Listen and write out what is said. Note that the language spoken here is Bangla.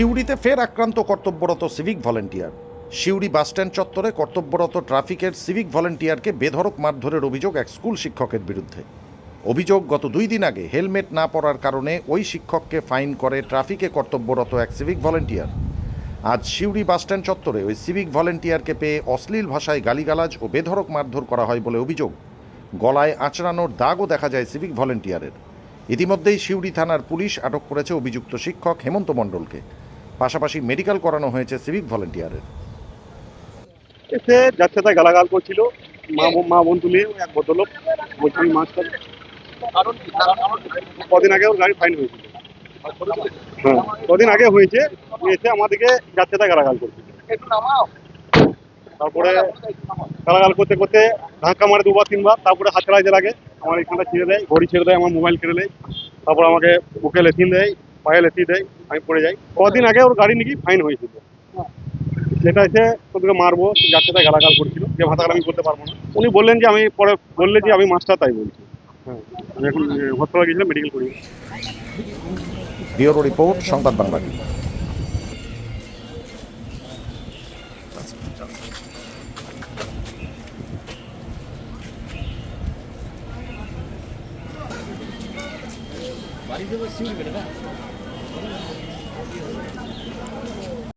সিউড়িতে ফের আক্রান্ত কর্তব্যরত সিভিক ভলেন্টিয়ার। সিউড়ি বাসস্ট্যান্ড চত্বরে কর্তব্যরত ট্রাফিকের সিভিক ভলেন্টিয়ারকে বেধড়ক মারধরের অভিযোগ এক স্কুল শিক্ষকের বিরুদ্ধে। অভিযোগ, গত দুই দিন আগে হেলমেট না পরার কারণে ওই শিক্ষককে ফাইন করে ট্রাফিকে কর্তব্যরত এক সিভিক ভলেন্টিয়ার। আজ সিউড়ি বাসস্ট্যান্ড চত্বরে ওই সিভিক ভলেন্টিয়ারকে পেয়ে অশ্লীল ভাষায় গালিগালাজ ও বেধড়ক মারধর করা হয় বলে অভিযোগ। গলায় আঁচড়ানোর দাগও দেখা যায় সিভিক ভলেন্টিয়ারের। ইতিমধ্যেই সিউড়ি থানার পুলিশ আটক করেছে অভিযুক্ত শিক্ষক হেমন্ত মণ্ডলকে। পাশাপাশি মেডিকেল করানো হয়েছে সিভিক ভলেন্টিয়ারের। এসে যাচ্ছে তাই গালাগাল করছিল, মা মা বোন তুলে এক ভদ্রলোক বলছে মাছ কদিন আগে ওর গাড়ি ফাইন হয়েছিল হ্যাঁ কদিন আগে হয়েছে, এসে আমাদেরকে যাচ্ছে তাই গালাগাল করছিল তারপরে গালাগাল করতে করতে ধাক্কা মারে দুবার, তিনবার, তারপরে হাত চালাইতে লাগে। আমার এখানটা ছেড়ে দেয়, ঘড়ি ছেড়ে দেয়, আমার মোবাইল কেড়ে দেয় তারপর আমাকে বুকে লেথিন দেয় পায়ে লেথি দেয়, আমি পড়ে যাই। কদিন আগে ওর গাড়ি নাকি ফাইন হয়েছিল। সেটা এসে তোদেরকে মারবো যাচ্ছে তাই গালাগাল করছিল। যে ভাষাটা আমি করতে পারব না। উনি বললেন যে, আমি পরে বললে যে আমি মাস্টার তাই বলছি। হ্যাঁ আমি এখন হসপিটালে গেছিলাম মেডিকেল করি রিপোর্ট, সংবাদ বাংলা। বাড়িতে তো শিউর বেটা